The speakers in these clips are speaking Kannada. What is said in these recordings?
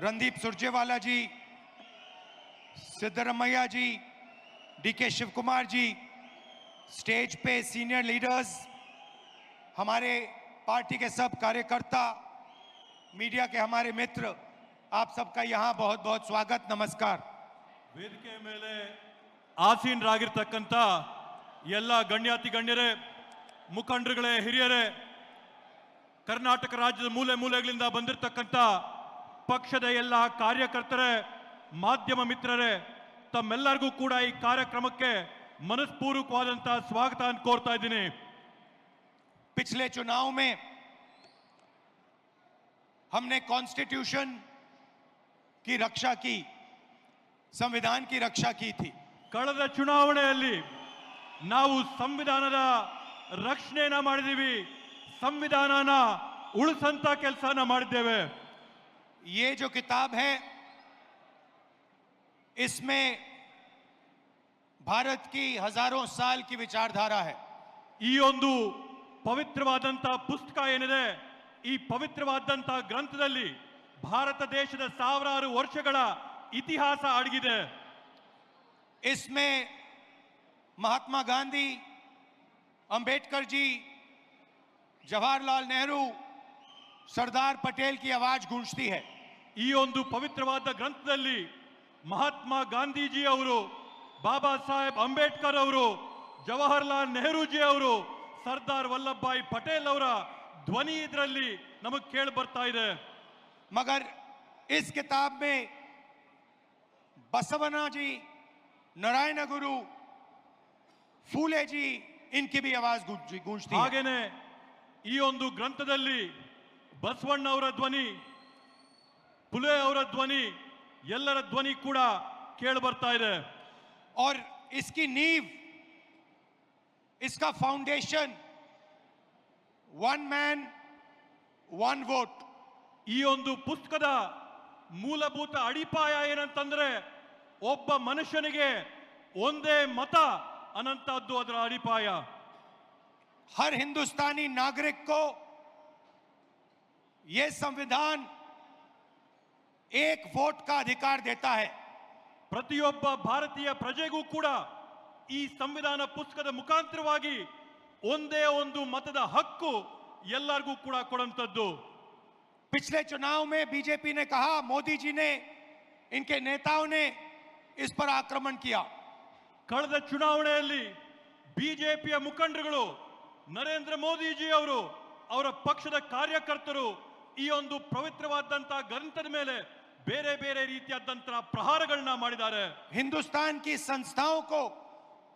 रणदीप सुरजेवाला जी सिद्धरमैया जी डीके शिव कुमार जी स्टेज पे सीनियर लीडर्स हमारे पार्टी के सब कार्यकर्ता मीडिया के हमारे मित्र आप सबका यहाँ बहुत बहुत स्वागत नमस्कार ವೇದಿಕೆ ಮೇಲೆ ಆಸೀನರಾಗಿರ್ತಕ್ಕಂಥ ಎಲ್ಲ ಗಣ್ಯಾತಿ ಗಣ್ಯರೇ ಮುಖಂಡರುಗಳೇ ಹಿರಿಯರೇ ಕರ್ನಾಟಕ ರಾಜ್ಯದ ಮೂಲೆ ಮೂಲೆಗಳಿಂದ ಬಂದಿರತಕ್ಕಂಥ ಪಕ್ಷದ ಎಲ್ಲ ಕಾರ್ಯಕರ್ತರೇ ಮಾಧ್ಯಮ ಮಿತ್ರರೇ ತಮ್ಮೆಲ್ಲರಿಗೂ ಕೂಡ ಈ ಕಾರ್ಯಕ್ರಮಕ್ಕೆ ಮನಸ್ಪೂರ್ವಕವಾದಂಥ ಸ್ವಾಗತ ಅಂತ ಕೋರ್ತಾ ಇದ್ದೀನಿ पिछले चुनाव में हमने कॉन्स्टिट्यूशन की रक्षा की संविधान की रक्षा की थी ಕಳೆದ ಚುನಾವಣೆಯಲ್ಲಿ ನಾವು ಸಂವಿಧಾನದ ರಕ್ಷಣೆಯನ್ನ ಮಾಡಿದೀವಿ ಸಂವಿಧಾನನ ಉಳಿಸಂತ ಕೆಲಸನ ಮಾಡಿದ್ದೇವೆ ये जो किताब है इसमें भारत की हजारों साल की विचारधारा है ಈ ಒಂದು ಪವಿತ್ರವಾದಂತ ಪುಸ್ತಕ ಏನಿದೆ ಈ ಪವಿತ್ರವಾದಂತ ಗ್ರಂಥದಲ್ಲಿ ಭಾರತ ದೇಶದ ಸಾವಿರಾರು ವರ್ಷಗಳ ಇತಿಹಾಸ ಅಡಗಿದೆ इसमें महात्मा गांधी अंबेडकर जी जवाहरलाल नेहरू सरदार पटेल की आवाज गूंजती है ಈ ಒಂದು ಪವಿತ್ರವಾದ ಗ್ರಂಥದಲ್ಲಿ ಮಹಾತ್ಮ ಗಾಂಧೀಜಿ ಅವರು ಬಾಬಾ ಸಾಹೇಬ್ ಅಂಬೇಡ್ಕರ್ ಅವರು ಜವಾಹರ್ಲಾಲ್ ನೆಹರೂಜಿ ಅವರು ಸರ್ದಾರ್ ವಲ್ಲಭಭಾಯಿ ಪಟೇಲ್ ಅವರ ಧ್ವನಿ ಇದರಲ್ಲಿ ನಮಗೆ ಕೇಳಿ ಬರ್ತಾ ಇದೆ. ಮಗರ್ ಇಸ್ ಕಿತಾಬ್ ಮೇ ಬಸವನಾಜಿ ನಾರಾಯಣ ಗುರು ಫೂಲೆ ಜಿ ಇನ್ಕಿ ಬಿ ಆವಾಜ್ ಗುಂಜ್ತಿ ಹಾಗೇನೆ ಈ ಒಂದು ಗ್ರಂಥದಲ್ಲಿ ಬಸವಣ್ಣ ಅವರ ಧ್ವನಿ ಪುಲೆ ಅವರ ಧ್ವನಿ ಎಲ್ಲರ ಧ್ವನಿ ಕೂಡ ಕೇಳಿ ಬರ್ತಾ ಇದೆ और इसकी नींव इसका foundation one man one vote ಈ ಒಂದು ಪುಸ್ತಕದ ಮೂಲಭೂತ ಅಡಿಪಾಯ ಏನಂತಂದ್ರೆ ಒಬ್ಬ ಮನುಷ್ಯನಿಗೆ ಒಂದೇ ಮತ ಅನ್ನಂತಹದ್ದು ಅದರ ಅಡಿಪಾಯ हर हिंदुस्तानी नागरिक को यह संविधान एक वोट का अधिकार देता है ಪ್ರತಿಯೊಬ್ಬ ಭಾರತೀಯ ಪ್ರಜೆಗೂ ಕೂಡ ಈ ಸಂವಿಧಾನ ಪುಸ್ತಕದ ಮುಖಾಂತರವಾಗಿ ಒಂದೇ ಒಂದು ಮತದ ಹಕ್ಕು ಎಲ್ಲರಿಗೂ ಕೂಡ ಕೊಡುವಂಥದ್ದು पिछले चुनाव में बीजेपी ने कहा मोदी जी ने इनके नेताओं ने इस पर आक्रमण किया ಕಳೆದ ಚುನಾವಣೆಯಲ್ಲಿ ಬಿಜೆಪಿಯ ಮುಖಂಡರುಗಳು ನರೇಂದ್ರ ಮೋದಿಜಿ ಅವರು ಅವರ ಪಕ್ಷದ ಕಾರ್ಯಕರ್ತರು ಈ ಒಂದು ಪವಿತ್ರವಾದಂತಹ ಗ್ರಂಥದ ಮೇಲೆ ಬೇರೆ ಬೇರೆ ರೀತಿಯಾದಂತಹ ಪ್ರಹಾರಗಳನ್ನ ಮಾಡಿದ್ದಾರೆ हिंदुस्तान की संस्थाओं को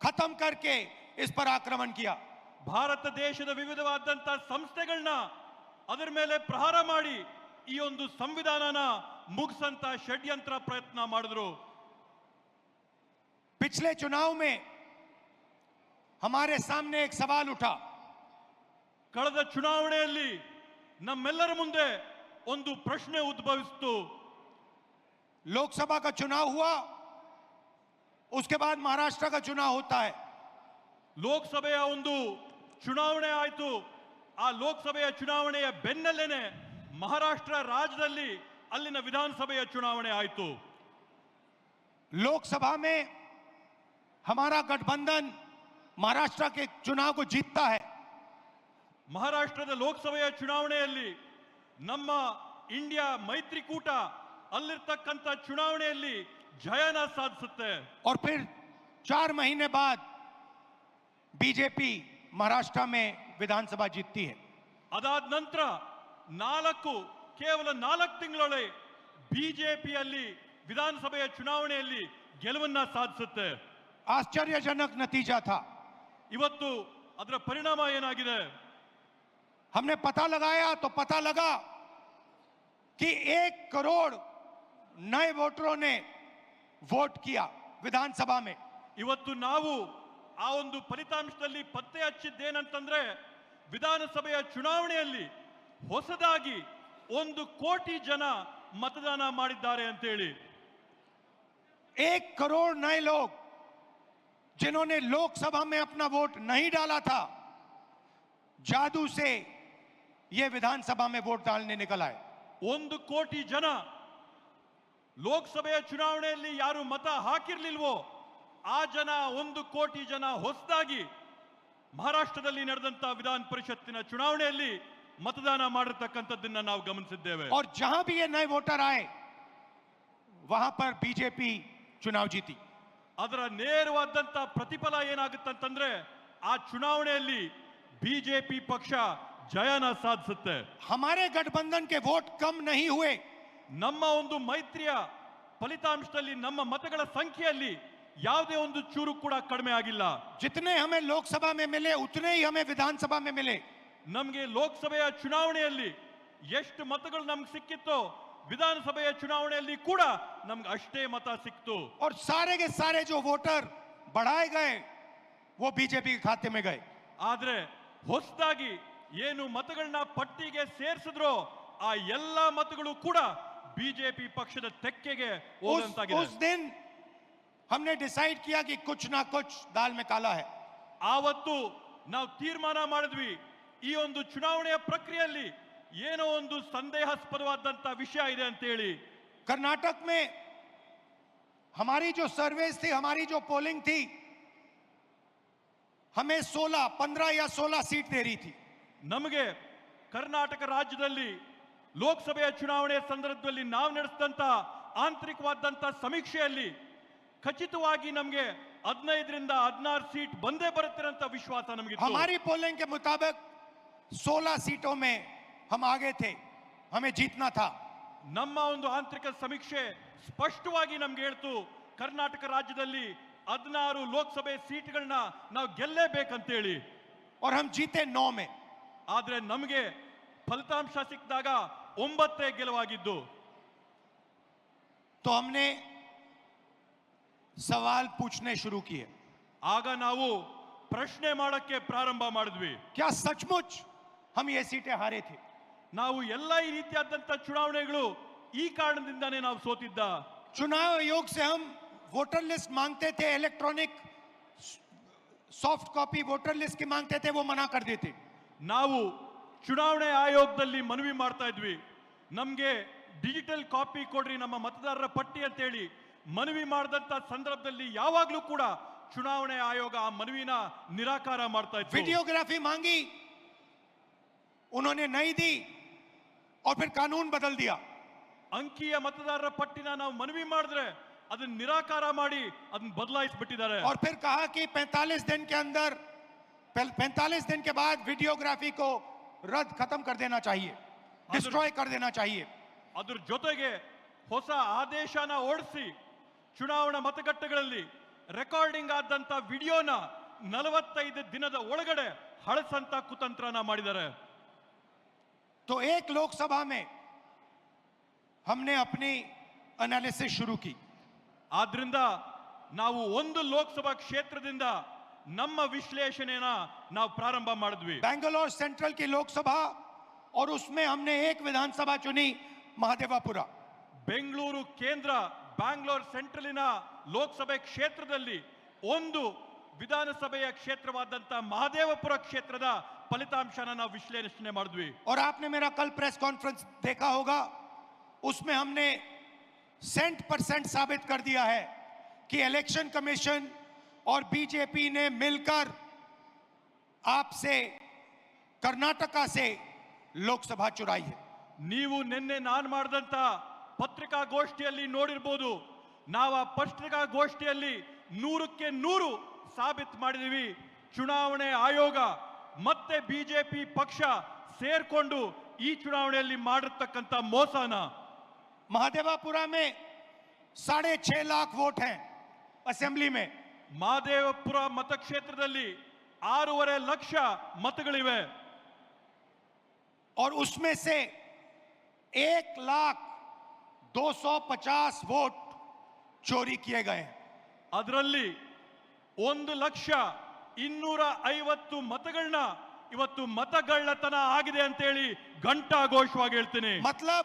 खत्म करके इस पर आक्रमण किया ಭಾರತ ದೇಶದ ವಿವಿಧವಾದಂತಹ ಸಂಸ್ಥೆಗಳನ್ನ ಅದರ ಮೇಲೆ ಪ್ರಹಾರ ಮಾಡಿ ಈ ಒಂದು ಸಂವಿಧಾನನ ಮುಗಿಸಂತ ಷಡ್ಯಂತ್ರ ಪ್ರಯತ್ನ ಮಾಡಿದ್ರು पिछले चुनाव में हमारे सामने एक सवाल उठा ಕಳೆದ ಚುನಾವಣೆಯಲ್ಲಿ ನಮ್ಮೆಲ್ಲರ ಮುಂದೆ ಒಂದು ಪ್ರಶ್ನೆ ಉದ್ಭವಿಸಿತು लोकसभा का चुनाव हुआ उसके बाद महाराष्ट्र का चुनाव होता है ಲೋಕಸಭೆಯ ಒಂದು ಚುನಾವಣೆ ಆಯಿತು ಆ ಲೋಕಸಭೆಯ ಚುನಾವಣೆಯ ಬೆನ್ನಲ್ಲೇನೆ ಮಹಾರಾಷ್ಟ್ರ ರಾಜ್ಯದಲ್ಲಿ ಅಲ್ಲಿನ ವಿಧಾನಸಭೆಯ ಚುನಾವಣೆ ಆಯಿತು लोकसभा में हमारा गठबंधन महाराष्ट्र के चुनाव को जीतता है ಮಹಾರಾಷ್ಟ್ರದ ಲೋಕಸಭೆಯ ಚುನಾವಣೆಯಲ್ಲಿ ನಮ್ಮ ಇಂಡಿಯಾ ಮೈತ್ರಿಕೂಟ ಅಲ್ಲಿರ್ತಕ್ಕಂಥ ಚುನಾವಣೆಯಲ್ಲಿ ಜಯನ ಸಾಧಿಸುತ್ತೆ और फिर चार महीने बाद बीजेपी महाराष्ट्र में विधानसभा जीतती है ಅದಾದ ನಂತರ ನಾಲ್ಕು ಕೇವಲ ನಾಲ್ಕು ತಿಂಗಳೊಳಗೆ ಬಿಜೆಪಿಯಲ್ಲಿ ವಿಧಾನಸಭೆಯ ಚುನಾವಣೆಯಲ್ಲಿ ಗೆಲುವನ್ನ ಸಾಧಿಸುತ್ತೆ आश्चर्यजनक नतीजा था ಇವತ್ತು ಅದರ ಪರಿಣಾಮ ಏನಾಗಿದೆ हमने पता लगाया तो पता लगा कि एक करोड़ नए वोटरों ने वोट किया विधानसभा में ಇವತ್ತು ನಾವು ಆ ಒಂದು ಫಲಿತಾಂಶದಲ್ಲಿ ಪತ್ತೆ ಹಚ್ಚಿದ್ದೇನಂತಂದ್ರೆ ವಿಧಾನಸಭೆಯ ಚುನಾವಣೆಯಲ್ಲಿ ಹೊಸದಾಗಿ ಒಂದು ಕೋಟಿ ಜನ ಮತದಾನ ಮಾಡಿದ್ದಾರೆ ಅಂತೇಳಿ एक करोड़ नए लोग जिन्होंने लोकसभा में अपना वोट नहीं डाला था जादू से ये विधानसभा में वोट डालने निकल आए ಒಂದು ಕೋಟಿ ಜನ ಲೋಕಸಭೆಯ ಚುನಾವಣೆಯಲ್ಲಿ ಯಾರು ಮತ ಹಾಕಿರ್ಲಿಲ್ವೋ ಆ ಜನ ಒಂದು ಕೋಟಿ ಜನ ಹೊಸದಾಗಿ ಮಹಾರಾಷ್ಟ್ರದಲ್ಲಿ ನಡೆದಂತ ವಿಧಾನ ಪರಿಷತ್ತಿನ ಚುನಾವಣೆಯಲ್ಲಿ ಮತದಾನ ಮಾಡಿರ್ತಕ್ಕಂಥದ್ದನ್ನ ನಾವು ಗಮನಿಸಿದ್ದೇವೆ और जहां भी ये नए वोटर आए वहां पर बीजेपी चुनाव जीती ಅದರ ನೇರವಾದಂತ ಪ್ರತಿಫಲ ಏನಾಗುತ್ತಂತಂದ್ರೆ ಆ ಚುನಾವಣೆಯಲ್ಲಿ ಬಿಜೆಪಿ ಪಕ್ಷ ಜಯನ ಸಾಧಿಸುತ್ತೆ हमारे गठबंधन के वोट कम नहीं हुए ನಮ್ಮ ಒಂದು ಮೈತ್ರಿಯ ಫಲಿತಾಂಶದಲ್ಲಿ ನಮ್ಮ ಮತಗಳ ಸಂಖ್ಯೆಯಲ್ಲಿ ಯಾವುದೇ ಒಂದು ಚೂರು ಕೂಡ ಕಡಿಮೆ ಆಗಿಲ್ಲ जितने हमें लोकसभा में मिले उतने ही हमें विधानसभा में मिले ನಮಗೆ ಲೋಕಸಭೆಯ ಚುನಾವಣೆಯಲ್ಲಿ ಎಷ್ಟು ಮತಗಳು ನಮ್ಗೆ ಸಿಕ್ಕಿತ್ತೋ ವಿಧಾನಸಭೆಯ ಚುನಾವಣೆಯಲ್ಲಿ ಕೂಡ ನಮ್ಗೆ ಅಷ್ಟೇ ಮತ ಸಿಕ್ತು और सारे के सारे जो वोटर बढ़ाए गए वो बीजेपी के खाते में गए ಆದ್ರೆ ಹೊಸದಾಗಿ ಏನು ಮತಗಳನ್ನ ಪಟ್ಟಿಗೆ ಸೇರಿಸಿದ್ರೋ ಆ ಎಲ್ಲ ಮತಗಳು ಕೂಡ ಬಿಜೆಪಿ ಪಕ್ಷದ ತೆಕ್ಕೆಗೆ उस, ಹೋದಂತಾಗಿದೆ उस दिन हमने डिसाइड किया कि कुछ ना कुछ दाल में काला है ಆವತ್ತು ನಾವು ತೀರ್ಮಾನ ಮಾಡಿದ್ವಿ ಈ ಒಂದು ಚುನಾವಣೆಯ ಪ್ರಕ್ರಿಯೆಯಲ್ಲಿ ಏನೋ ಒಂದು ಸಂದೇಹಾಸ್ಪದವಾದಂತ ವಿಷಯ ಇದೆ ಅಂತ ಹೇಳಿ कर्नाटक में हमारी जो सर्वेस थी हमारी जो पोलिंग थी हमें 16 15 या 16 सीट दे रही थी ನಮಗೆ ಕರ್ನಾಟಕ ರಾಜ್ಯದಲ್ಲಿ ಲೋಕಸಭೆಯ ಚುನಾವಣೆಯ ಸಂದರ್ಭದಲ್ಲಿ ನಾವು ನಡೆಸಿದಂತ ಆಂತರಿಕವಾದಂತ ಸಮೀಕ್ಷೆಯಲ್ಲಿ ಖಚಿತವಾಗಿ ನಮಗೆ ಹದಿನೈದರಿಂದ ಹದಿನಾರು ಸೀಟ್ ಬಂದೇ ಬರುತ್ತೆ ಅಂತ ವಿಶ್ವಾಸ ನಮಗೆ हमारी पोलिंग के मुताबिक 16 सीटों में हम आगे थे हमें जीतना था ನಮ್ಮ ಒಂದು ಆಂತರಿಕ ಸಮೀಕ್ಷೆ ಸ್ಪಷ್ಟವಾಗಿ ನಮ್ಗೆ ಹೇಳ್ತು ಕರ್ನಾಟಕ ರಾಜ್ಯದಲ್ಲಿ ಹದಿನಾರು ಲೋಕಸಭೆ ಸೀಟ್ಗಳನ್ನ ನಾವು ಗೆಲ್ಲೇಬೇಕಂತೇಳಿ और हम जीते नौ में ಆದ್ರೆ ನಮಗೆ ಫಲಿತಾಂಶ ಸಿಕ್ಕಿದಾಗ ಒಂಬತ್ತೇ ಗೆಲುವಾಗಿದ್ದು तो हमने सवाल पूछने शुरू किए ಆಗ ನಾವು ಪ್ರಶ್ನೆ ಮಾಡಕ್ಕೆ ಪ್ರಾರಂಭ ಮಾಡಿದ್ವಿ क्या सचमुच हम ये सीटें हारे थे ನಾವು ಎಲ್ಲ ಈ ರೀತಿಯಾದಂತ ಚುನಾವಣೆಗಳು ಈ ಕಾರಣದಿಂದಾನೇ ನಾವು ಸೋತಿದ್ದ चुनाव आयोग से हम वोटर लिस्ट मांगते थे electronic soft copy voter list की मांगते थे वो मना कर देते ನಾವು ಚುನಾವಣೆ ಆಯೋಗದಲ್ಲಿ ಮನವಿ ಮಾಡ್ತಾ ಇದ್ವಿ ನಮ್ಗೆ ಡಿಜಿಟಲ್ ಕಾಪಿ ಕೊಡ್ರಿ ನಮ್ಮ ಮತದಾರರ ಪಟ್ಟಿ ಅಂತೇಳಿ ಮನವಿ ಮಾಡಿದಂತ ಸಂದರ್ಭದಲ್ಲಿ ಯಾವಾಗ್ಲೂ ಕೂಡ ಚುನಾವಣೆ ಆಯೋಗ ಆ ಮನವಿನ ನಿರಾಕಾರ ಮಾಡ್ತಾ ಇತ್ತು वीडियोग्राफी मांगी उन्होंने नहीं दी और फिर कानून बदल दिया ಅಂಕಿಯ ಮತದಾರರ ಪಟ್ಟಿನ ನಾವು ಮನವಿ ಮಾಡಿದ್ರೆ ಅದನ್ನ ನಿರಾಕಾರ ಮಾಡಿ ಅದನ್ನ ಬದಲಾಯಿಸ್ಬಿಟ್ಟಿದ್ದಾರೆ और फिर कहा कि 45 दिन के अंदर 45 दिन के बाद वीडियोग्राफी को रद्द खत्म कर देना चाहिए डिस्ट्रॉय कर देना चाहिए ಅದ್ರ ಜೊತೆಗೆ ಹೊಸ ಆದೇಶನ ಓಡಿಸಿ ಚುನಾವಣಾ ಮತಗಟ್ಟೆಗಳಲ್ಲಿ ರೆಕಾರ್ಡಿಂಗ್ ಆದಂತ ವಿಡಿಯೋನ ನಲವತ್ತೈದು ದಿನದ ಒಳಗಡೆ ಹಳಸಂತ ಕುತಂತ್ರನ ಮಾಡಿದ್ದಾರೆ तो एक लोकसभा में हमने अपनी एनालिसिस शुरू की ಆದ್ರಿಂದ ನಾವು ಒಂದು ಲೋಕಸಭಾ ಕ್ಷೇತ್ರದಿಂದ ನಮ್ಮ ವಿಶ್ಲೇಷಣೆನ ನಾವು ಪ್ರಾರಂಭ ಮಾಡಿದ್ವಿ बैंगलोर सेंट्रल की लोकसभा और उसमें हमने एक विधानसभा चुनी महादेवापुरा ಬೆಂಗಳೂರು ಕೇಂದ್ರ ಬ್ಯಾಂಗ್ಳೂರ್ ಸೆಂಟ್ರಲಿನ ಲೋಕಸಭೆ ಕ್ಷೇತ್ರದಲ್ಲಿ ಒಂದು ವಿಧಾನಸಭೆಯ ಕ್ಷೇತ್ರವಾದಂತ ಮಹದೇವಪುರ ಕ್ಷೇತ್ರದ ಫಲಿತಾಂಶನ ನಾವು ವಿಶ್ಲೇಷಣೆ ಮಾಡಿದ್ವಿ और आपने मेरा कल प्रेस कॉन्फ्रेंस देखा होगा उसमें हमने सेंट परसेंट साबित कर दिया है कि इलेक्शन कमीशन और बीजेपी ने मिलकर आपसे कर्नाटका से लोकसभा चुराई है ನೀವು ನಿನ್ನೆ ನಾನು ಮಾಡಿದಂತ ಪತ್ರಿಕಾಗೋಷ್ಠಿಯಲ್ಲಿ ನೋಡಿರ್ಬೋದು ನಾವು ಆ ಪತ್ರಿಕಾಗೋಷ್ಠಿಯಲ್ಲಿ ನೂರಕ್ಕೆ ನೂರು ಸಾಬೀತು ಮಾಡಿದೀವಿ ಚುನಾವಣೆ ಆಯೋಗ ಮತ್ತೆ ಬಿಜೆಪಿ ಪಕ್ಷ ಸೇರ್ಕೊಂಡು ಈ ಚುನಾವಣೆಯಲ್ಲಿ ಮಾಡಿರ್ತಕ್ಕಂಥ ಮೋಸನ महादेवापुरा में साढ़े छह लाख वोट हैं असेंबली में ಮಹದೇವಪುರ ಮತಕ್ಷೇತ್ರದಲ್ಲಿ ಆರೂವರೆ ಲಕ್ಷ ಮತಗಳಿವೆ और उसमें से एक लाख दो सौ पचास वोट चोरी किए गए हैं ಅದರಲ್ಲಿ ಒಂದು ಲಕ್ಷ ಇನ್ನೂರ ಐವತ್ತು ಮತಗಳನ್ನ ಇವತ್ತು ಮತಗಳ್ಳತನ ಆಗಿದೆ ಅಂತೇಳಿ ಘಂಟಾಘೋಷವಾಗಿ ಹೇಳ್ತೀನಿ मतलब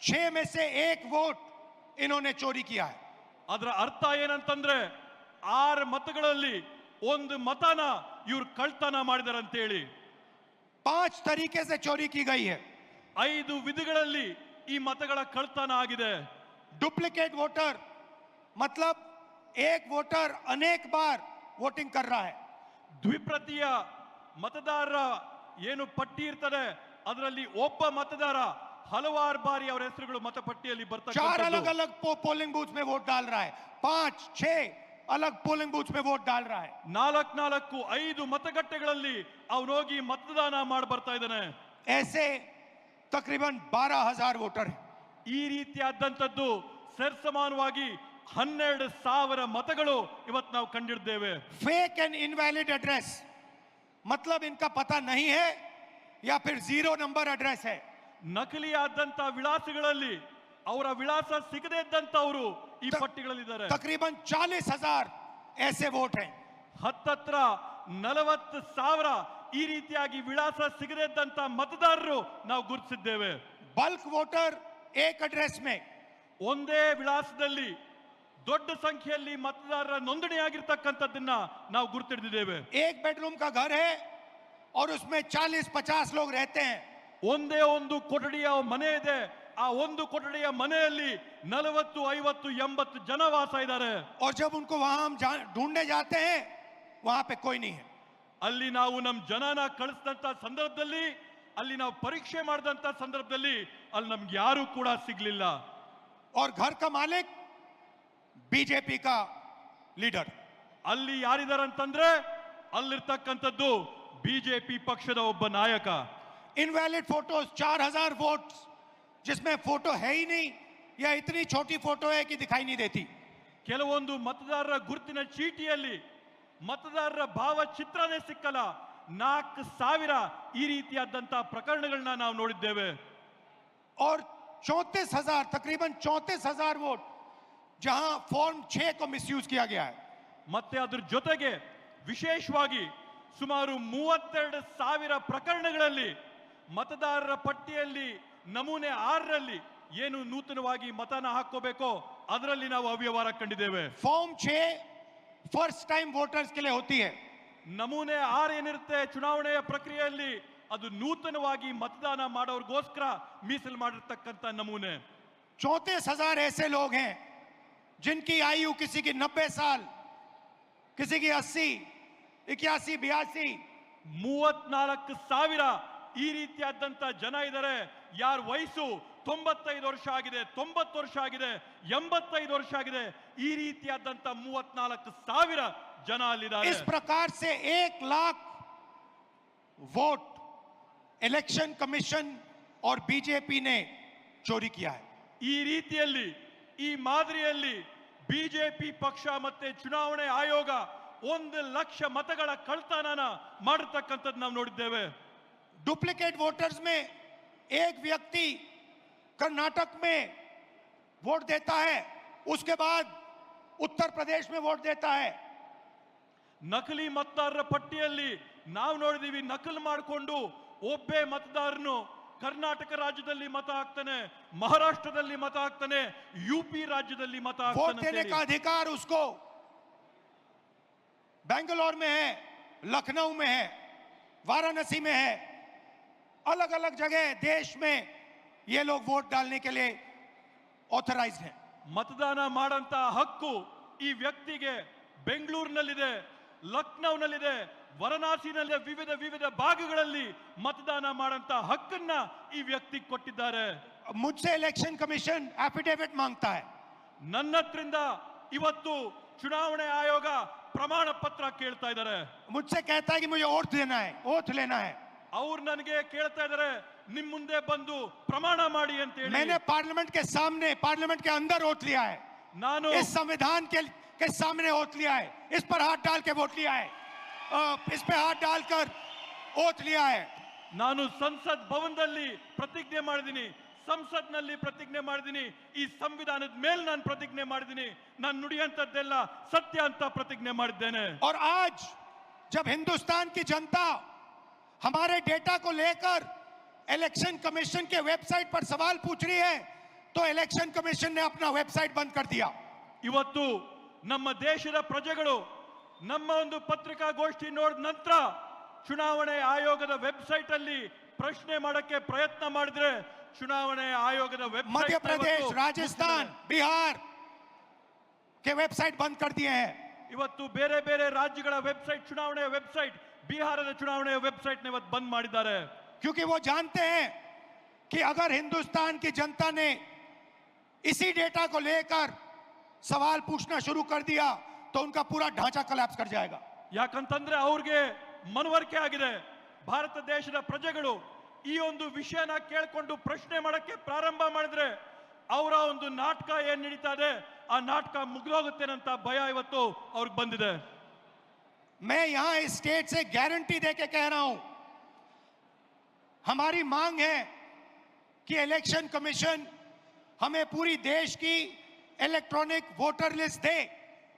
छह में से एक वोट इन्होंने चोरी किया है ಅದರ ಅರ್ಥ ಏನಂತಂದ್ರೆ ಆರು ಮತಗಳಲ್ಲಿ ಒಂದು ಮತನ ಇವ್ರು ಕಳ್ತನ ಮಾಡಿದಾರೆ ಅಂತೇಳಿ पांच तरीके से चोरी की गई है ಐದು ವಿಧಿಗಳಲ್ಲಿ ಈ ಮತಗಳ ಕಳ್ತನ ಆಗಿದೆ डुप्लीकेट वोटर मतलब एक वोटर अनेक बार वोटिंग कर रहा है ದ್ವಿಪ್ರತಿಯ ಮತದಾರರ ಏನು ಪಟ್ಟಿ ಇರ್ತದೆ ಅದರಲ್ಲಿ ಒಬ್ಬ ಮತದಾರ ಹಲವಾರು ಬಾರಿ ಅವರ ಹೆಸರುಗಳು ಮತಪಟ್ಟಿಯಲ್ಲಿ चार अलग ಬರ್ತಕ್ಕಂಥದ್ದು अलग पो, पोलिंग बूथ में वोट डाल रहा है पांच छह अलग पोलिंग बूथ में वोट डाल रहा है ನಾಲ್ಕ್ ನಾಲ್ಕು ಐದು ಮತಗಟ್ಟೆಗಳಲ್ಲಿ ಅವನೋಗಿ ಮತದಾನ ಮಾಡಿ ಬರ್ತಾ ಇದ್ದಾನೆ ऐसे तकरीबन बारह हजार वोटर हैं ಈ ರೀತಿಯಾದಂಥದ್ದು ಸರಿಸಮಾನವಾಗಿ ಹನ್ನೆರಡು ಸಾವಿರ ಮತಗಳು ಇವತ್ತು ನಾವು ಕಂಡಿದ್ದೇವೆ फेक एंड इनवैलिड एड्रेस मतलब इनका पता नहीं है या फिर जीरो नंबर एड्रेस है ನಕಲಿಯಾದಂತ ವಿಳಾಸಗಳಲ್ಲಿ ಅವರ ವಿಳಾಸ ಸಿಗದೇ ಇದ್ದಂತವರು ಈ ತ- ಪಟ್ಟಿಗಳಲ್ಲಿದ್ದಾರೆ तकरीबन चालीस हजार ऐसे वोट हैं ಹತ್ತತ್ರ ನಲವತ್ತು ಸಾವಿರ ಈ ರೀತಿಯಾಗಿ ವಿಳಾಸ ಸಿಗದೇ ಇದ್ದಂತ ಮತದಾರರು ನಾವು ಗುರುತಿಸಿದ್ದೇವೆ बल्क वोटर एक एड्रेस में ಒಂದೇ ವಿಳಾಸದಲ್ಲಿ ದೊಡ್ಡ ಸಂಖ್ಯೆಯಲ್ಲಿ ಮತದಾರರ ನೋಂದಣಿಯಾಗಿರ್ತಕ್ಕಂಥದ್ದನ್ನ ನಾವು ಗುರುತಿಡಿದ್ದೇವೆ एक बेडरूम का घर है और उसमें 40 50 लोग रहते हैं ಒಂದೇ ಒಂದು ಕೊಠಡಿಯ ಮನೆ ಇದೆ ಆ ಒಂದು ಕೊಠಡಿಯ ಮನೆಯಲ್ಲಿ ನಲವತ್ತು ಐವತ್ತು ಎಂಬತ್ತು ಜನ ವಾಸ ಇದ್ದಾರೆ और जब उनको वहां हम जा- ढूंढने जाते हैं वहां पे कोई नहीं है ಅಲ್ಲಿ ನಾವು ನಮ್ಮ ಜನನ ಕಳಿಸಿದಂತ ಸಂದರ್ಭದಲ್ಲಿ ಅಲ್ಲಿ ನಾವು ಪರೀಕ್ಷೆ ಮಾಡಿದಂತ ಸಂದರ್ಭದಲ್ಲಿ ಅಲ್ಲಿ ನಮ್ಗೆ ಯಾರು ಕೂಡ ಸಿಗ್ಲಿಲ್ಲ और घर का मालिक बीजेपी का लीडर ಅಲ್ಲಿ ಯಾರಿದ್ದಾರೆ ಅಂತಂದ್ರೆ ಅಲ್ಲಿರ್ತಕ್ಕಂಥದ್ದು ಬಿಜೆಪಿ ಪಕ್ಷದ ಒಬ್ಬ ನಾಯಕ इनवैलिड फोटोज 4000 वोट जिसमें फोटो है ही नहीं या इतनी छोटी फोटो है कि दिखाई नहीं देती ಕೆಲವೊಂದು ಮತದಾರರ ಗುರುತಿನ ಚೀಟಿಯಲ್ಲಿ ಮತದಾರರ ಭಾವಚಿತ್ರನೇ ಸಿಕ್ಕಲ್ಲ ನಾಲ್ಕು ಸಾವಿರ ಈ ರೀತಿಯಾದಂತ ಪ್ರಕರಣಗಳನ್ನ ನಾವು ನೋಡಿದ್ದೇವೆ और चौंतीस हजार तकरीबन चौंतीस हजार वोट जहां फॉर्म छह को मिसयूज किया गया है ಮತ್ತೆ ಅದ್ರ ಜೊತೆಗೆ ವಿಶೇಷವಾಗಿ ಸುಮಾರು ಮೂವತ್ತೆರಡು ಸಾವಿರ ಪ್ರಕರಣಗಳಲ್ಲಿ ಮತದಾರರ ಪಟ್ಟಿಯಲ್ಲಿ ನಮೂನೆ ಆರರಲ್ಲಿ ಏನು ನೂತನವಾಗಿ ಮತನ ಹಾಕೋಬೇಕೋ ಅದರಲ್ಲಿ ನಾವು ಅವ್ಯವಹಾರ ಕಂಡಿದ್ದೇವೆ फॉर्म छह फर्स्ट टाइम वोटर्स के लिए होती है ನಮೂನೆ ಆರ್ ಏನಿರುತ್ತೆ ಚುನಾವಣೆಯ ಪ್ರಕ್ರಿಯೆಯಲ್ಲಿ ಅದು ನೂತನವಾಗಿ ಮತದಾನ ಮಾಡೋರ್ಗೋಸ್ಕರ ಮೀಸಲು ಮಾಡಿರ್ತಕ್ಕಂಥ ನಮೂನೆ चौंतीस हजार ऐसे लोग हैं जिनकी आयु किसी की नब्बे साल किसी की अस्सी इक्यासी बयासी ಮೂವತ್ನಾಲ್ಕು ಸಾವಿರ ಈ ರೀತಿಯಾದಂತ ಜನ ಇದ್ದಾರೆ ಯಾರ ವಯಸ್ಸು ತೊಂಬತ್ತೈದು ವರ್ಷ ಆಗಿದೆ ತೊಂಬತ್ತು ವರ್ಷ ಆಗಿದೆ ಎಂಬತ್ತೈದು ವರ್ಷ ಆಗಿದೆ ಈ ರೀತಿಯಾದಂತ ಮೂವತ್ನಾಲ್ಕು ಸಾವಿರ ಜನ ಅಲ್ಲಿದ್ದಾರೆ इस प्रकार से एक लाख वोट इलेक्शन कमीशन और बीजेपी ने चोरी किया है ಈ ರೀತಿಯಲ್ಲಿ ಈ ಮಾದರಿಯಲ್ಲಿ ಬಿಜೆಪಿ ಪಕ್ಷ ಮತ್ತೆ ಚುನಾವಣೆ ಆಯೋಗ ಒಂದು ಲಕ್ಷ ಮತಗಳ ಕಳ್ತನನ ಮಾಡಿರ್ತಕ್ಕಂಥದ್ದು ನಾವು ನೋಡಿದ್ದೇವೆ डुप्लीकेट वोटर्स में एक व्यक्ति कर्नाटक में वोट देता है उसके बाद उत्तर प्रदेश में वोट देता है ನಕಲಿ ಮತದಾರರ ಪಟ್ಟಿಯಲ್ಲಿ ನಾವು ನೋಡಿದೀವಿ ನಕಲು ಮಾಡಿಕೊಂಡು ಒಬ್ಬೇ ಮತದಾರನು ಕರ್ನಾಟಕ ರಾಜ್ಯದಲ್ಲಿ ಮತ ಹಾಕ್ತಾನೆ ಮಹಾರಾಷ್ಟ್ರದಲ್ಲಿ ಮತ ಹಾಕ್ತಾನೆ ಯು ಪಿ ರಾಜ್ಯದಲ್ಲಿ ಮತ वोट ಹಾಕ್ತಾನೆ देने ಅಂತೇಳಿ. का अधिकार उसको बेंगलोर में है लखनऊ में है वाराणसी में है अलग अलग जगह देश में ये लोग वोट डालने के लिए ऑथराइज्ड हैं ಮತದಾನ ಮಾಡಂತ ಹಕ್ಕು ಈ ವ್ಯಕ್ತಿಗೆ ಬೆಂಗಳೂರಿನಲ್ಲಿದೆ ಲಕ್ನೌನಲ್ಲಿದೆ ವಾರಣಾಸಿನಲ್ಲಿದೆ ವಿವಿಧ ವಿವಿಧ ಭಾಗಗಳಲ್ಲಿ ಮತದಾನ ಮಾಡಂತ ಹಕ್ಕನ್ನ ಈ ವ್ಯಕ್ತಿ ಕೊಟ್ಟಿದ್ದಾರೆ मुझसे इलेक्शन कमीशन एफिडेविट मांगता है ನನ್ನ ಹತ್ರಿಂದ ಇವತ್ತು ಚುನಾವಣೆ ಆಯೋಗ ಪ್ರಮಾಣ ಪತ್ರ ಕೇಳ್ತಾ ಇದ್ದಾರೆ मुझसे कहता है कि मुझे ओथ देना है ओथ लेना है ಅವ್ರು ನನಗೆ ಕೇಳ್ತಾ ಇದ್ದಾರೆ ನಿಮ್ ಮುಂದೆ ಬಂದು ಪ್ರಮಾಣ ಮಾಡಿ ಅಂತ मैंने ಹೇಳಿ पार्लियामेंट के सामने पार्लियामेंट के अंदर ओथ लिया है ನಾನು इस संविधान के के सामने ओथ लिया है इस पर हाथ डाल के वोट लिया है अ, इस पे हाथ डालकर ओथ लिया है ನಾನು ಸಂಸತ್ ಭವನದಲ್ಲಿ ಪ್ರತಿಜ್ಞೆ ಮಾಡಿದ್ದೀನಿ ಸಂಸತ್ನಲ್ಲಿ ಪ್ರತಿಜ್ಞೆ ಮಾಡಿದ್ದೀನಿ ಈ ಸಂವಿಧಾನದ ಮೇಲೆ ನಾನು ಪ್ರತಿಜ್ಞೆ ಮಾಡಿದ್ದೀನಿ ನಾನು ನುಡಿಯಂತದ್ದೆಲ್ಲ ಸತ್ಯ ಅಂತ ಪ್ರತಿಜ್ಞೆ ಮಾಡಿದ್ದೇನೆ और आज जब हिंदुस्तान की जनता हमारे डेटा को लेकर इलेक्शन कमीशन के वेबसाइट पर सवाल पूछ रही है तो इलेक्शन कमीशन ने अपना वेबसाइट बंद कर दिया ಇವತ್ತು ನಮ್ಮ ದೇಶದ ಪ್ರಜೆಗಳು ನಮ್ಮ ಒಂದು ಪತ್ರಿಕಾಗೋಷ್ಠಿ ನೋಡಿದ ನಂತರ ಚುನಾವಣೆ ಆಯೋಗದ ವೆಬ್ಸೈಟ್ ಅಲ್ಲಿ ಪ್ರಶ್ನೆ ಮಾಡಕ್ಕೆ ಪ್ರಯತ್ನ ಮಾಡಿದ್ರೆ ಚುನಾವಣೆ ಆಯೋಗದ ವೆಬ್ मध्य प्रदेश राजस्थान बिहार के वेबसाइट बंद कर दिए हैं ಇವತ್ತು ಬೇರೆ ಬೇರೆ ರಾಜ್ಯಗಳ ವೆಬ್ಸೈಟ್ ಚುನಾವಣೆಯ ವೆಬ್ಸೈಟ್ ಬಿಹಾರದ ಚುನಾವಣೆಯ ವೆಬ್ಸೈಟ್ ಇವತ್ತು ಬಂದ್ ಮಾಡಿದ್ದಾರೆ क्योंकि वो जानते हैं कि अगर हिंदुस्तान की जनता ने इसी डेटा को लेकर सवाल पूछना शुरू कर दिया तो उनका पूरा ढांचा कलैप्स कर जाएगा ಯಾಕಂತಂದ್ರೆ ಅವ್ರಿಗೆ ಮನವರಿಕೆ ಆಗಿದೆ ಭಾರತ ದೇಶದ ಪ್ರಜೆಗಳು ಈ ಒಂದು ವಿಷಯನ ಕೇಳ್ಕೊಂಡು ಪ್ರಶ್ನೆ ಮಾಡಕ್ಕೆ ಪ್ರಾರಂಭ ಮಾಡಿದ್ರೆ ಅವರ ಒಂದು ನಾಟಕ ಏನ್ ನಡೀತಾ ಇದೆ ಆ ನಾಟಕ ಮುಗಿದೋಗುತ್ತೇನಂತ ಭಯ ಇವತ್ತು ಅವ್ರಿಗೆ ಬಂದಿದೆ मैं यहां इस स्टेट से गारंटी देके कह रहा हूं हमारी मांग है कि इलेक्शन कमीशन हमें पूरी देश की इलेक्ट्रॉनिक वोटर लिस्ट दे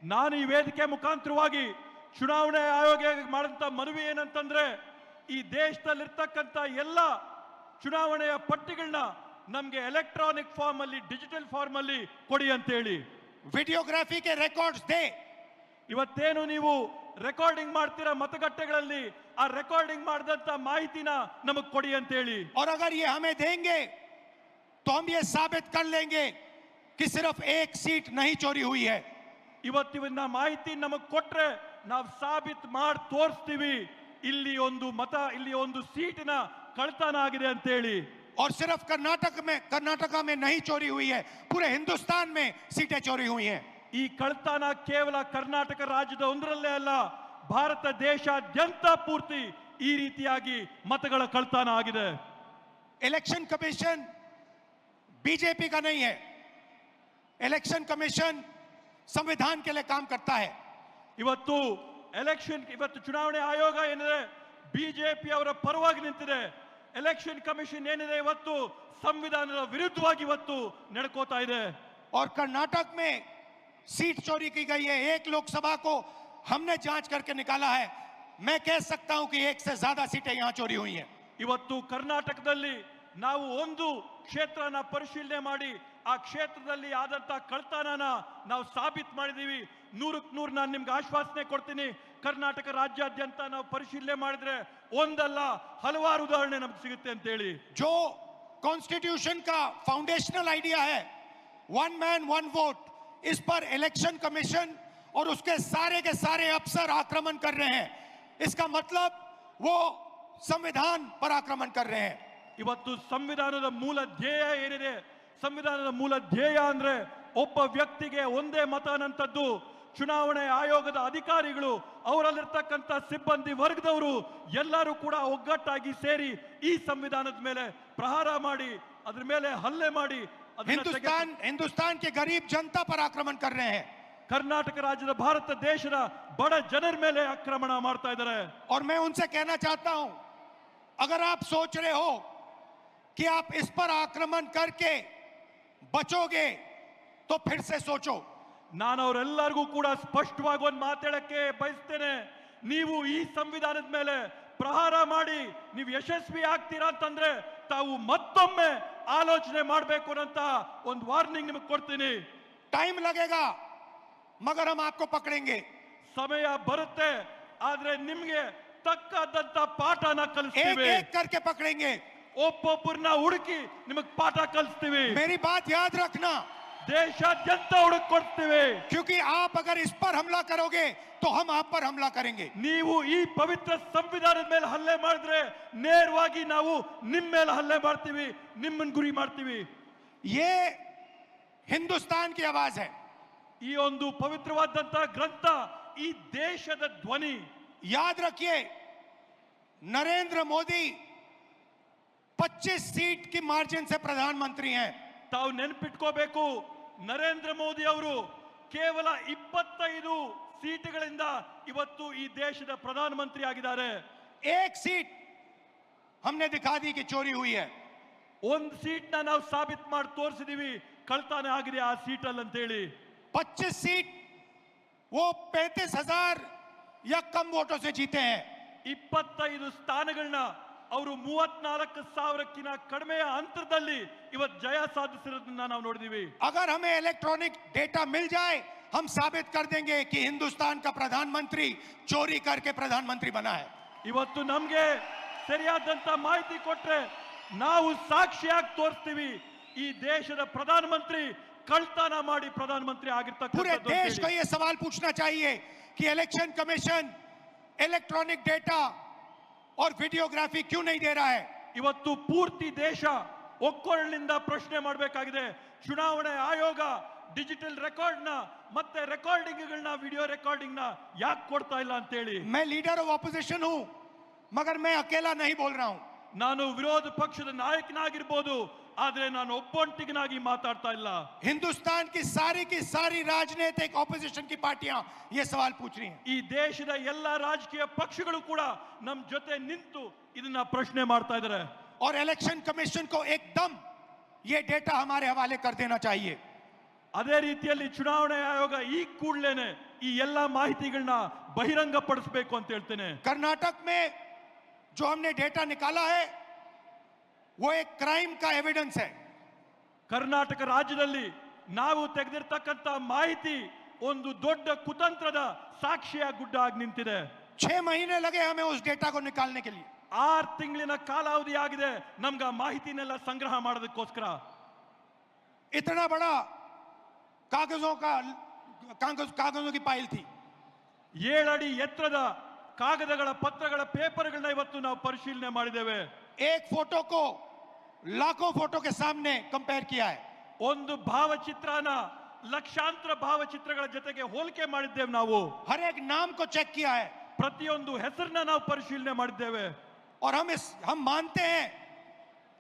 ನಾನು ಈ ವೇದಿಕೆ ಮುಖಾಂತರವಾಗಿ ಚುನಾವಣೆ ಆಯೋಗ ಮಾಡಂತ ಮನವಿ ಏನಂತಂದ್ರೆ ಈ ದೇಶದಲ್ಲಿರ್ತಕ್ಕಂಥ ಎಲ್ಲ ಚುನಾವಣೆಯ ಪಟ್ಟಿಗಳನ್ನ ನಮ್ಗೆ ಎಲೆಕ್ಟ್ರಾನಿಕ್ ಫಾರ್ಮ್ ಅಲ್ಲಿ ಡಿಜಿಟಲ್ ಫಾರ್ಮ್ ಅಲ್ಲಿ ಕೊಡಿ ಅಂತ ಹೇಳಿ वीडियोग्राफी के रिकॉर्ड्स दे ಇವತ್ತೇನು ನೀವು ರೆಕಾರ್ಡಿಂಗ್ ಮಾಡ್ತೀರಾ ಮತಗಟ್ಟೆಗಳಲ್ಲಿ ಆ ರೆಕಾರ್ಡಿಂಗ್ ಮಾಡಿದಂತ ಮಾಹಿತಿನ ನಮಗ್ ಕೊಡಿ ಅಂತ ಹೇಳಿ और अगर ये हमें देंगे तो हम ये साबित कर लेंगे कि सिर्फ एक सीट नहीं चोरी हुई है ಇವತ್ತಿನ ಮಾಹಿತಿ ನಮಗ್ ಕೊಟ್ರೆ ನಾವು ಸಾಬೀತ್ ಮಾಡಿ ತೋರಿಸ್ತೀವಿ ಇಲ್ಲಿ ಒಂದು ಮತ ಇಲ್ಲಿ ಒಂದು ಸೀಟಿನ ಕಳ್ತನ ಆಗಿದೆ ಅಂತ ಹೇಳಿ और सिर्फ कर्नाटक में कर्नाटका में नहीं चोरी हुई है पूरे हिंदुस्तान में सीटें चोरी हुई हैं ಈ ಕಳ್ತನ ಕೇವಲ ಕರ್ನಾಟಕ ರಾಜ್ಯದ ಒಂದರಲ್ಲೇ ಅಲ್ಲ ಭಾರತ ದೇಶಾದ್ಯಂತ ಪೂರ್ತಿ ಈ ರೀತಿಯಾಗಿ ಮತಗಳ ಕಳ್ತನ ಆಗಿದೆ इलेक्शन कमीशन बीजेपी का नहीं है इलेक्शन कमीशन संविधान के लिए काम करता है ಇವತ್ತು ಎಲೆಕ್ಷನ್ ಇವತ್ತು ಚುನಾವಣೆ ಆಯೋಗ ಏನಿದೆ ಬಿಜೆಪಿ ಅವರ ಪರವಾಗಿ ನಿಂತಿದೆ ಎಲೆಕ್ಷನ್ ಕಮಿಷನ್ ಏನಿದೆ ಇವತ್ತು ಸಂವಿಧಾನದ ವಿರುದ್ಧವಾಗಿ ಇವತ್ತು ನಡ್ಕೋತಾ ಇದೆ और कर्नाटक में सीट चोरी की गई है एक लोकसभा को हमने जांच करके निकाला है मैं कह सकता हूं कि एक से ज्यादा सीटें यहां चोरी हुई हैं ಇವತ್ತು ಕರ್ನಾಟಕದಲ್ಲಿ ನಾವು ಒಂದು ಕ್ಷೇತ್ರನ ಪರಿಶೀಲನೆ ಮಾಡಿ ಆ ಕ್ಷೇತ್ರದಲ್ಲಿ ಆದಂತ ಕಳ್ತನನ ನಾವು ಸಾಬೀತ್ ಮಾಡಿದೀವಿ ನೂರಕ್ಕೆ ನೂರು ನಾನು ನಿಮ್ಗೆ ಆಶ್ವಾಸನೆ ಕೊಡ್ತೀನಿ ಕರ್ನಾಟಕ ರಾಜ್ಯಾದ್ಯಂತ ನಾವು ಪರಿಶೀಲನೆ ಮಾಡಿದ್ರೆ ಒಂದಲ್ಲ ಹಲವಾರು ಉದಾಹರಣೆ ನಮ್ಗೆ ಸಿಗುತ್ತೆ ಅಂತ ಹೇಳಿ जो कॉन्स्टिट्यूशन का फाउंडेशनल आइडिया है वन मैन वन वोट इस पर इलेक्शन कमीशन और उसके सारे के सारे अफसर आक्रमण कर रहे हैं इसका मतलब वो संविधान पर आक्रमण कर रहे हैं ಇವತ್ತು ಸಂವಿಧಾನದ ಮೂಲ ಧ್ಯೇಯ ಏನಿದೆ ಸಂವಿಧಾನದ ಮೂಲ ಧ್ಯೇಯ ಅಂದ್ರೆ ಒಬ್ಬ ವ್ಯಕ್ತಿಗೆ ಒಂದೇ ಮತ ಅನ್ನಂಥದ್ದು ಚುನಾವಣೆ ಆಯೋಗದ ಅಧಿಕಾರಿಗಳು ಅವರಲ್ಲಿರ್ತಕ್ಕಂಥ ಸಿಬ್ಬಂದಿ ವರ್ಗದವರು ಎಲ್ಲರೂ ಕೂಡ ಒಗ್ಗಟ್ಟಾಗಿ ಸೇರಿ ಈ ಸಂವಿಧಾನದ ಮೇಲೆ ಪ್ರಹಾರ ಮಾಡಿ ಅದ್ರ ಮೇಲೆ ಹಲ್ಲೆ ಮಾಡಿ ಅದನ್ನ ತೆಗೆದು- हिंदुस्तान हिंदुस्तान के गरीब जनता पर आक्रमण कर रहे हैं ಕರ್ನಾಟಕ ರಾಜ್ಯದ ಭಾರತ ದೇಶದ ಬಡ ಜನರ ಮೇಲೆ ಆಕ್ರಮಣ ಮಾಡ್ತಾ ಇದ್ದಾರೆ और मैं उनसे कहना चाहता हूं अगर आप सोच रहे हो कि आप इस पर आक्रमण करके बचोगे तो फिर से सोचो ನಾನು ಅವರೆಲ್ಲರಿಗೂ ಕೂಡ ಸ್ಪಷ್ಟವಾಗಿ ಒಂದು ಮಾತಾಡಕ್ಕೆ ಬಯಸ್ತೇನೆ ನೀವು ಈ ಸಂವಿಧಾನದ ಮೇಲೆ ಪ್ರಹಾರ ಮಾಡಿ ನೀವು ಯಶಸ್ವಿ ಆಗ್ತೀರಾ ಅಂತಂದ್ರೆ ತಾವು ಮತ್ತೊಮ್ಮೆ ಆಲೋಚನೆ ಮಾಡಬೇಕು ಅಂತ ಒಂದು ವಾರ್ನಿಂಗ್ ನಿಮಗೆ ಕೊಡ್ತೀನಿ. ಟೈಮ್ ಲಗೇಗ. ಮಗರ ಮಾಪ್ಕೋ ಪಕಡೆಂಗೆ. ಸಮಯ ಬರುತ್ತೆ ಆದ್ರೆ ನಿಮ್ಗೆ ತಕ್ಕದಂತ ಪಾಠನ ಕಲಿಸ್ತೀವಿ. ಕರ್ಕೆ ಪಕಡೆಂಗೆ. ಒಬ್ಬೊಬ್ಬರನ್ನ ಹುಡುಕಿ ನಿಮಗೆ ಪಾಠ ಕಲಿಸ್ತೀವಿ. ಮೇರಿ ಬಾತ್ ಯಾದ ರಖ್ನಾ ದೇಶಾದ್ಯಂತ ಹುಡುಕ್ ಕೊಡ್ತೀವಿ क्योंकि आप अगर इस पर हमला करोगे तो हम आप पर हमला करेंगे ನೀವು ಈ ಪವಿತ್ರ ಸಂವಿಧಾನದ ಮೇಲೆ ಹಲ್ಲೆ ಮಾಡಿದ್ರೆ ನೇರವಾಗಿ ನಾವು ನಿಮ್ಮ ಮೇಲೆ ಹಲ್ಲೆ ಮಾಡ್ತೀವಿ ನಿಮ್ಮನ್ನ ಗುರಿ ಮಾಡ್ತೀವಿ ये हिंदुस्तान की आवाज है ಈ ಒಂದು ಪವಿತ್ರವಾದಂತ ಗ್ರಂಥ ಈ ದೇಶದ ಧ್ವನಿ याद रखिए नरेंद्र मोदी 25 सीट की मार्जिन से प्रधानमंत्री हैं ತಾವು ನೆನ್ಪಿಟ್ಕೋಬೇಕು ನರೇಂದ್ರ ಮೋದಿ ಅವರು ಕೇವಲ ಇಪ್ಪತ್ತೈದು ಸೀಟುಗಳಿಂದ ಇವತ್ತು ಈ ದೇಶದ ಪ್ರಧಾನಮಂತ್ರಿ ಆಗಿದ್ದಾರೆ एक सीट हमने दिखा दी कि चोरी हुई है ಒಂದು ಸೀಟ್ನ ನಾವು ಸಾಬೀತ್ ಮಾಡಿ ತೋರಿಸಿದೀವಿ ಕಳ್ತಾನೆ ಆಗಿದೆ ಆ ಸೀಟಲ್ಲಿ ಅಂತೇಳಿ 25 सीट वो पैंतीस हजार या कम वोटों से जीते हैं ಇಪ್ಪತ್ತೈದು ಸ್ಥಾನಗಳನ್ನ ಅವರು ಮೂವತ್ನಾಲ್ಕು ಸಾವಿರಕ್ಕಿಂತ ಕಡಿಮೆಯ ಅಂತರದಲ್ಲಿ ಇವತ್ತು ಜಯ ಸಾಧಿಸಿರೋದನ್ನ ನಾವು ನೋಡಿದೀವಿ अगर हमें इलेक्ट्रॉनिक डेटा मिल जाए हम साबित कर देंगे कि हिंदुस्तान का प्रधानमंत्री चोरी करके प्रधानमंत्री बना है ಇವತ್ತು ನಮ್ಗೆ ಸರಿಯಾದಂತ ಮಾಹಿತಿ ಕೊಟ್ರೆ ನಾವು ಸಾಕ್ಷಿಯಾಗಿ ತೋರಿಸ್ತೀವಿ ಈ ದೇಶದ ಪ್ರಧಾನಮಂತ್ರಿ ಕಳ್ತನ ಮಾಡಿ ಪ್ರಧಾನಮಂತ್ರಿ पूरे ಆಗಿರ್ತಕ್ಕಂಥದ್ದು देश को ಅಂತೇಳಿ. ये सवाल पूछना चाहिए कि इलेक्शन कमीशन इलेक्ट्रॉनिक डेटा और वीडियोग्राफी क्यों नहीं दे रहा है ಇವತ್ತು ಪೂರ್ತಿ ದೇಶ ಒಕ್ಕೊರಳಿನಿಂದ ಪ್ರಶ್ನೆ ಮಾಡಬೇಕಾಗಿದೆ ಚುನಾವಣೆ ಆಯೋಗ ಡಿಜಿಟಲ್ ರೆಕಾರ್ಡ್ ನ ಮತ್ತೆ ರೆಕಾರ್ಡಿಂಗ್ಗಳನ್ನ ವಿಡಿಯೋ ರೆಕಾರ್ಡಿಂಗ್ ನ ಯಾಕೆ ಕೊಡ್ತಾ ಇಲ್ಲ ಅಂತೇಳಿ मैं लीडर ऑफ ऑपोजिशन हूं मगर मैं अकेला नहीं बोल रहा हूं ನಾನು ವಿರೋಧ ಪಕ್ಷದ ನಾಯಕನಾಗಿರ್ಬೋದು ಆದ್ರೆ ನಾನು ಒಬ್ಬೊಂಟಿಗನಾಗಿ ಮಾತಾಡ್ತಾ ಇಲ್ಲ हिंदुस्तान की सारी की सारी राजनीतिक ऑपोजिशन की पार्टियां ये सवाल पूछ रही हैं ಈ ದೇಶದ ಎಲ್ಲ ರಾಜಕೀಯ ಪಕ್ಷಗಳು ಕೂಡ ನಮ್ ಜೊತೆ ನಿಂತು ಇದನ್ನ ಪ್ರಶ್ನೆ ಮಾಡ್ತಾ ಇದ್ದಾರೆ और इलेक्शन कमीशन को एकदम ये डेटा हमारे हवाले कर देना चाहिए ಅದೇ ರೀತಿಯಲ್ಲಿ ಚುನಾವಣೆ ಆಯೋಗ ಈ ಕೂಡಲೇನೆ ಈ ಎಲ್ಲಾ ಮಾಹಿತಿಗಳನ್ನ ಬಹಿರಂಗ ಪಡಿಸಬೇಕು ಅಂತ ಹೇಳ್ತೇನೆ कर्नाटक में जो हमने डेटा निकाला है वो एक क्राइम का एविडेंस है ಕರ್ನಾಟಕ ರಾಜ್ಯದಲ್ಲಿ ನಾವು ತೆಗೆದಿರ್ತಕ್ಕಂಥ ಮಾಹಿತಿ ಒಂದು ದೊಡ್ಡ ಕುತಂತ್ರದ ಸಾಕ್ಷಿಯ ಗುಡ್ಡ ಆಗಿ ನಿಂತಿದೆ छह महीने लगे हमें उस डेटा को निकालने के लिए ಆರು ತಿಂಗಳಿನ ಕಾಲಾವಧಿ ಆಗಿದೆ ನಮ್ಗೆ ಆ ಮಾಹಿತಿನೆಲ್ಲ ಸಂಗ್ರಹ ಮಾಡೋದಕ್ಕೋಸ್ಕರ इतना बड़ा कागजों का कागज कागजों की पाइल थी ಏಳಡಿ ಎತ್ತರದ ಕಾಗದಗಳ ಪತ್ರಗಳ ಪೇಪರ್ಗಳನ್ನ ಇವತ್ತು ನಾವು ಪರಿಶೀಲನೆ ಮಾಡಿದ್ದೇವೆ एक फोटो को लाखों फोटो के सामने कंपेयर किया है ಒಂದು ಭಾವಚಿತ್ರನ ಲಕ್ಷಾಂತರ ಭಾವಚಿತ್ರಗಳ ಜೊತೆಗೆ ಹೋಲಿಕೆ ಮಾಡಿದ್ದೇವೆ ನಾವು हर एक नाम को चेक किया है ಪ್ರತಿಯೊಂದು ಹೆಸರನ್ನ ನಾವು ಪರಿಶೀಲನೆ ಮಾಡಿದ್ದೇವೆ और हम इस हम मानते हैं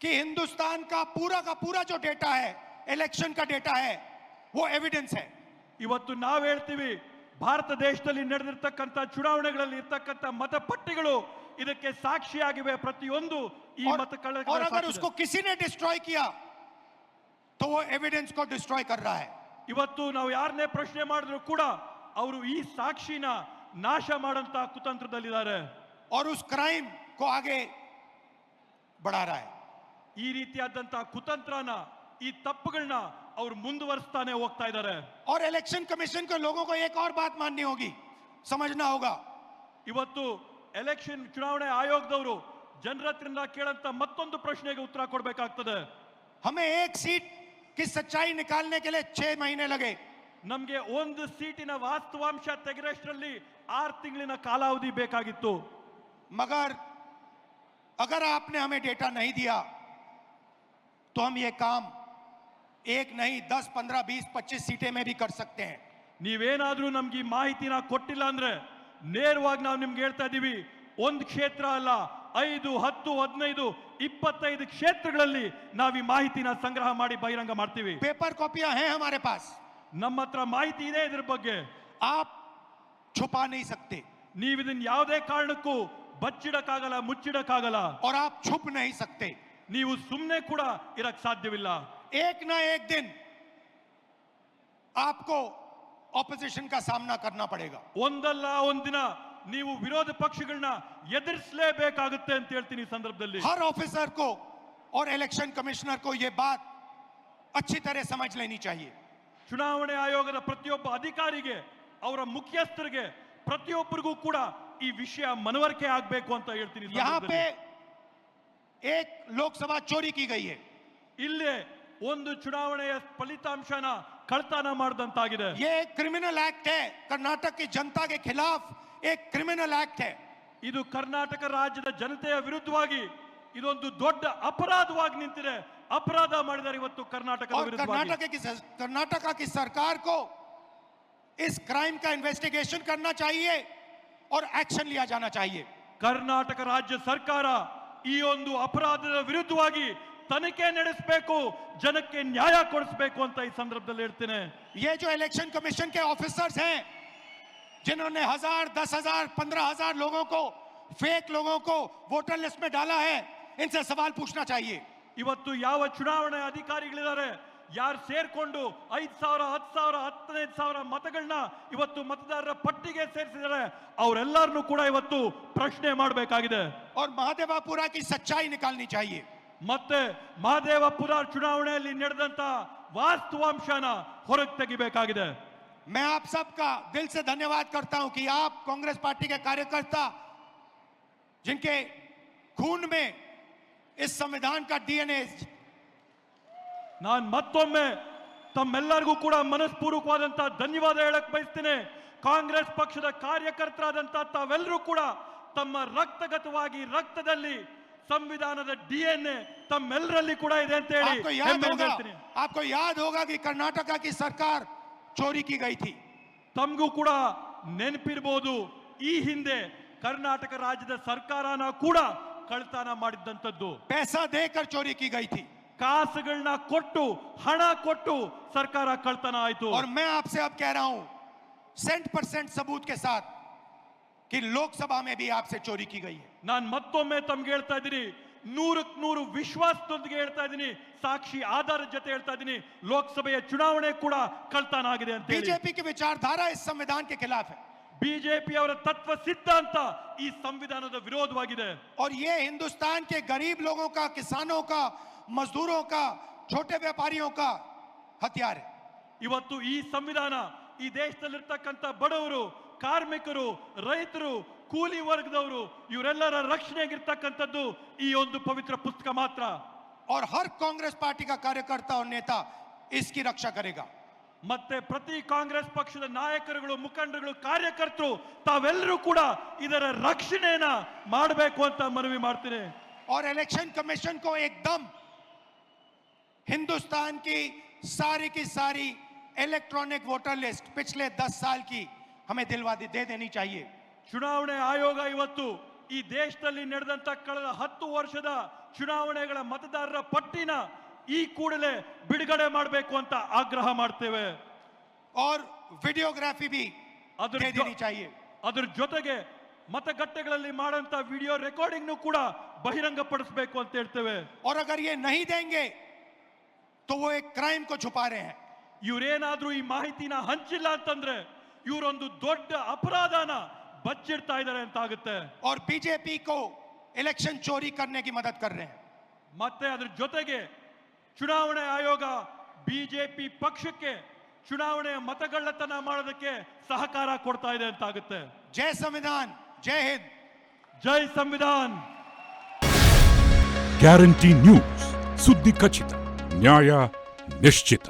कि हिंदुस्तान का पूरा का पूरा जो डेटा है इलेक्शन का डेटा है वो एविडेंस है ಇವತ್ತು ನಾವು ಹೇಳ್ತೀವಿ ಭಾರತ ದೇಶದಲ್ಲಿ ನಡೆದಿರ್ತಕ್ಕಂಥ ಚುನಾವಣೆಗಳಲ್ಲಿ ಇರ್ತಕ್ಕಂಥ ಮತಪಟ್ಟಿಗಳು ಇದಕ್ಕೆ ಸಾಕ್ಷಿಯಾಗಿವೆ ಪ್ರತಿಯೊಂದು ಈ और, ಮತಗಳ और अगर उसको किसी ने डिस्ट्रॉय किया तो वो एविडेंस को डिस्ट्रॉय कर रहा है ಇವತ್ತು ನಾವು ಯಾರನ್ನೇ ಪ್ರಶ್ನೆ ಮಾಡಿದ್ರು ಕೂಡ ಅವರು ಈ ಸಾಕ್ಷಿನ ನಾಶ ಮಾಡಂತ ಕುತಂತ್ರದಲ್ಲಿದ್ದಾರೆ और उस क्राइम को आगे बढ़ा रहा है ಈ ರೀತಿಯಾದಂತ ಕುತಂತ್ರನ ಈ ತಪ್ಪುಗಳನ್ನ ಅವ್ರು ಮುಂದುವರಿಸ್ತಾನೆ ಹೋಗ್ತಾ ಇದ್ದಾರೆ और इलेक्शन कमीशन के लोगों को एक और बात माननी होगी समझना होगा ಇವತ್ತು ಎಲೆಕ್ಷನ್ ಚುನಾವಣೆ ಆಯೋಗದವರು ಜನರ ಹತ್ರದಿಂದ ಕೇಳಂತ ಮತ್ತೊಂದು ಪ್ರಶ್ನೆಗೆ ಉತ್ತರ ಕೊಡ್ಬೇಕಾಗ್ತದೆ हमें एक सीट की सच्चाई निकालने के लिए छह महीने लगे ನಮ್ಗೆ ಒಂದು ಸೀಟಿನ ವಾಸ್ತವಾಂಶ ತೆಗೆರಷ್ಟರಲ್ಲಿ ಆರು ತಿಂಗಳಿನ ಕಾಲಾವಧಿ ಬೇಕಾಗಿತ್ತು मगर अगर आपने हमें डेटा नहीं दिया तो हम ये काम एक नहीं दस पंद्रह बीस पच्चीस सीटें में भी कर सकते हैं ನೀವೇನಾದ್ರೂ ನಮ್ಗೆ ಈ ಮಾಹಿತಿನ ಕೊಟ್ಟಿಲ್ಲ ಅಂದ್ರೆ ನೇರವಾಗಿ ನಾವು ನಿಮ್ಗೆ ಹೇಳ್ತಾ ಇದೀವಿ ಒಂದು ಕ್ಷೇತ್ರ ಅಲ್ಲ ಐದು ಹತ್ತು ಹದಿನೈದು ಇಪ್ಪತ್ತೈದು ಕ್ಷೇತ್ರಗಳಲ್ಲಿ ನಾವು ಈ ಮಾಹಿತಿನ ಸಂಗ್ರಹ ಮಾಡಿ ಬಹಿರಂಗ ಮಾಡ್ತೀವಿ पेपर कॉपियां हैं हमारे पास ನಮ್ಮ ಹತ್ರ ಮಾಹಿತಿ ಇದೆ ಇದ್ರ ಬಗ್ಗೆ आप छुपा नहीं सकते ನೀವು ಇದನ್ನ ಯಾವುದೇ ಕಾರಣಕ್ಕೂ ಬಚ್ಚಿಡಕ್ಕಾಗಲ್ಲ ಮುಚ್ಚಿಡಕ್ಕಾಗಲ್ಲ और आप छुप नहीं सकते ನೀವು ಸುಮ್ಮನೆ ಕೂಡ ಇರಕ್ ಸಾಧ್ಯವಿಲ್ಲ एक ना एक दिन आपको ऑपोजिशन का सामना करना पड़ेगा ಒಂದಲ್ಲ ಒಂದಿನ ನೀವು ವಿರೋಧ ಪಕ್ಷಗಳನ್ನ ಎದುರಿಸಲೇಬೇಕಾಗುತ್ತೆ ಅಂತ ಹೇಳ್ತೀನಿ ಈ ಸಂದರ್ಭದಲ್ಲಿ हर ऑफिसर को और इलेक्शन कमिश्नर को ये बात अच्छी तरह समझ लेनी चाहिए ಚುನಾವಣೆ ಆಯೋಗದ ಪ್ರತಿಯೊಬ್ಬ ಅಧಿಕಾರಿಗೆ ಅವರ ಮುಖ್ಯಸ್ಥರಿಗೆ ಪ್ರತಿಯೊಬ್ಬರಿಗೂ ಕೂಡ ಈ ವಿಷಯ ಮನವರಿಕೆ ಆಗ್ಬೇಕು ಅಂತ ಹೇಳ್ತೀನಿ ಈ यहाँ पे ಸಂದರ್ಭದಲ್ಲಿ. एक लोकसभा चोरी की गई है ಇಲ್ಲೇ ಒಂದು ಚುನಾವಣೆಯ ಫಲಿತಾಂಶನ ಕಳ್ತನ ಮಾಡಿದಂತಾಗಿದೆ ये एक क्रिमिनल एक्ट है कर्नाटक की जनता के खिलाफ एक क्रिमिनल एक्ट है ಇದು ಕರ್ನಾಟಕ ರಾಜ್ಯದ ಜನತೆಯ ವಿರುದ್ಧವಾಗಿ ಇದೊಂದು ದೊಡ್ಡ ಅಪರಾಧವಾಗಿ ನಿಂತಿದೆ ಅಪರಾಧ ಮಾಡಿದ್ದಾರೆ ಇವತ್ತು ಕರ್ನಾಟಕದ और ವಿರುದ್ಧವಾಗಿ कर्नाटक की कर्नाटका की सरकार को इस क्राइम का इन्वेस्टिगेशन करना चाहिए और एक्शन लिया जाना चाहिए ಕರ್ನಾಟಕ ರಾಜ್ಯ ಸರ್ಕಾರ ಈ ಒಂದು ಅಪರಾಧದ ವಿರುದ್ಧವಾಗಿ ತನಿಖೆ ನಡೆಸಬೇಕು ಜನಕ್ಕೆ ನ್ಯಾಯ ಕೊಡಿಸಬೇಕು ಅಂತ ಈ ಸಂದರ್ಭದಲ್ಲಿ ಹೇಳ್ತೇನೆ ये जो इलेक्शन कमीशन के ऑफिसर्स हैं जिन्होंने हजार दस हजार पंद्रह हजार लोगों को फेक लोगों को वोटर लिस्ट में डाला है इनसे सवाल पूछना चाहिए ಇವತ್ತು ಯಾವ ಚುನಾವಣೆ ಅಧಿಕಾರಿಗಳಿದ್ದಾರೆ ಯಾರು ಸೇರ್ಕೊಂಡು ಐದ್ ಸಾವಿರ ಹತ್ತು ಸಾವಿರ ಹತ್ತನೈದು ಸಾವಿರ ಮತಗಳನ್ನ ಇವತ್ತು ಮತದಾರರ ಪಟ್ಟಿಗೆ ಸೇರಿಸಿದ್ದಾರೆ ಅವರೆಲ್ಲರನ್ನೂ ಕೂಡ ಇವತ್ತು ಪ್ರಶ್ನೆ ಮಾಡಬೇಕಾಗಿದೆ और महादेवापुरा की सच्चाई निकालनी चाहिए ಮತ್ತೆ ಮಹದೇವಪುರ ಚುನಾವಣೆಯಲ್ಲಿ ನಡೆದಂತ ವಾಸ್ತವಾಂಶನ ಹೊರಗೆ ತೆಗಿಬೇಕಾಗಿದೆ मैं आप सबका दिल से धन्यवाद करता हूं कि आप कांग्रेस पार्टी के कार्यकर्ता जिनके खून में इस संविधान का डीएनए ನಾನು ಮತ್ತೊಮ್ಮೆ ತಮ್ಮೆಲ್ಲರಿಗೂ ಕೂಡ ಮನಸ್ಪೂರ್ವಕವಾದಂತಹ ಧನ್ಯವಾದ ಹೇಳಕ್ ಬಯಸ್ತೇನೆ ಕಾಂಗ್ರೆಸ್ ಪಕ್ಷದ ಕಾರ್ಯಕರ್ತರಾದಂತ ತಾವೆಲ್ಲರೂ ಕೂಡ ತಮ್ಮ ರಕ್ತಗತವಾಗಿ ರಕ್ತದಲ್ಲಿ ಸಂವಿಧಾನದ ಡಿಎನ್ಎ ತಮ್ಮೆಲ್ಲರಲ್ಲಿ ಕೂಡ ಇದೆ ಅಂತ ಹೇಳಿ आपको याद ಹೆಮ್ಮೆಯಿಂದ होगा ಹೇಳ್ತೀನಿ आपको याद होगा कि कर्नाटका की सरकार चोरी की गई थी ತಮಗೂ ಕೂಡ ನೆನಪಿರ್ಬೋದು ಈ ಹಿಂದೆ ಕರ್ನಾಟಕ ರಾಜ್ಯದ ಸರ್ಕಾರನ ಕೂಡ ಕಳ್ತನ ಮಾಡಿದ್ದಂಥದ್ದು पैसा देकर चोरी की गई थी ಕಾಸುಗಳನ್ನ ಕೊಟ್ಟು ಹಣ ಕೊಟ್ಟು ಸರ್ಕಾರ ಕಳ್ತನ ಆಯ್ತು और मैं आपसे अब कह रहा हूं सेंट परसेंट सबूत के साथ कि लोकसभा में भी आपसे चोरी की गई है ನಾನ್ ಮತ್ತೊಮ್ಮೆ ತಮ್ಗೆ ಹೇಳ್ತಾ ಇದ್ದೀನಿ ನೂರಕ್ ನೂರು ವಿಶ್ವಾಸದೊಂದಿಗೆ ಹೇಳ್ತಾ ಇದ್ದೀನಿ ಸಾಕ್ಷಿ ಆಧಾರದ ಜೊತೆ ಹೇಳ್ತಾ ಇದ್ದೀನಿ ಲೋಕಸಭೆಯ ಚುನಾವಣೆ ಕೂಡ ಕಳ್ತನ ಆಗಿದೆ ಅಂತ ಹೇಳಿ बीजेपी की विचारधारा इस संविधान के खिलाफ है ಬಿಜೆಪಿ ಅವರ ತತ್ವ ಸಿದ್ಧಾಂತ ಈ ಸಂವಿಧಾನದ ವಿರೋಧವಾಗಿದೆ और ये हिंदुस्तान के गरीब लोगों का किसानों का मजदूरों का छोटे व्यापारियों का हथियार है ಇವತ್ತು ಈ ಸಂವಿಧಾನ ಈ ದೇಶದಲ್ಲಿರ್ತಕ್ಕಂಥ ಬಡವರು ಕಾರ್ಮಿಕರು ರೈತರು ಕೂಲಿ ವರ್ಗದವರು ಇವರೆಲ್ಲರ ರಕ್ಷಣೆಗಿರ್ತಕ್ಕಂಥದ್ದು ಈ ಒಂದು ಪವಿತ್ರ ಪುಸ್ತಕ ಮಾತ್ರ और हर कांग्रेस पार्टी का कार्यकर्ता और नेता इसकी रक्षा करेगा ಮತ್ತೆ ಪ್ರತಿ ಕಾಂಗ್ರೆಸ್ ಪಕ್ಷದ ನಾಯಕರುಗಳು ಮುಖಂಡರುಗಳು ಕಾರ್ಯಕರ್ತರು ತಾವೆಲ್ಲರೂ ಕೂಡ ಇದರ ರಕ್ಷಣೆಯನ್ನ ಮಾಡಬೇಕು ಅಂತ ಮನವಿ ಮಾಡ್ತೀನಿ और इलेक्शन कमीशन को एकदम हिंदुस्तान की सारी की सारी इलेक्ट्रॉनिक वोटर लिस्ट पिछले दस साल की हमें दिलवा दे दे देनी चाहिए ಚುನಾವಣೆ ಆಯೋಗ ಇವತ್ತು ಈ ದೇಶದಲ್ಲಿ ನಡೆದಂತ ಕಳೆದ ಹತ್ತು ವರ್ಷದ ಚುನಾವಣೆಗಳ ಮತದಾರರ ಪಟ್ಟಿನ ಈ ಕೂಡಲೇ ಬಿಡುಗಡೆ ಮಾಡಬೇಕು ಅಂತ ಆಗ್ರಹ ಮಾಡ್ತೇವೆ और वीडियोग्राफी भी अदर दे जो- देनी चाहिए ಅದ್ರ ಜೊತೆಗೆ ಮತಗಟ್ಟೆಗಳಲ್ಲಿ ಮಾಡಂತ ವಿಡಿಯೋ ರೆಕಾರ್ಡಿಂಗ್ನು ಕೂಡ ಬಹಿರಂಗಪಡಿಸಬೇಕು ಅಂತ ಹೇಳ್ತೇವೆ और अगर ये नहीं देंगे तो वो एक क्राइम को छुपा रहे हैं ಇವ್ರೇನಾದ್ರೂ ಈ ಮಾಹಿತಿನ ಹಂಚಿಲ್ಲ ಅಂತಂದ್ರೆ ಇವರೊಂದು ದೊಡ್ಡ ಅಪರಾಧನ ಬಚ್ಚಿಡ್ತಾ ಇದ್ದಾರೆ ಅಂತ ಆಗುತ್ತೆ और बीजेपी को इलेक्शन चोरी करने की मदद कर रहे हैं ಮತ್ತೆ ಅದ್ರ ಜೊತೆಗೆ ಚುನಾವಣೆ ಆಯೋಗ ಬಿಜೆಪಿ ಪಕ್ಷಕ್ಕೆ ಚುನಾವಣೆಯ ಮತಗಳ್ಳತನ ಮಾಡೋದಕ್ಕೆ ಸಹಕಾರ ಕೊಡ್ತಾ ಇದೆ ಅಂತ ಆಗುತ್ತೆ जय संविधान जय हिंद ಜೈ ಸಂವಿಧಾನ್ ಗ್ಯಾರಂಟಿ ನ್ಯೂಸ್ ಸುದ್ದಿ ಖಚಿತ ನ್ಯಾಯ ನಿಶ್ಚಿತ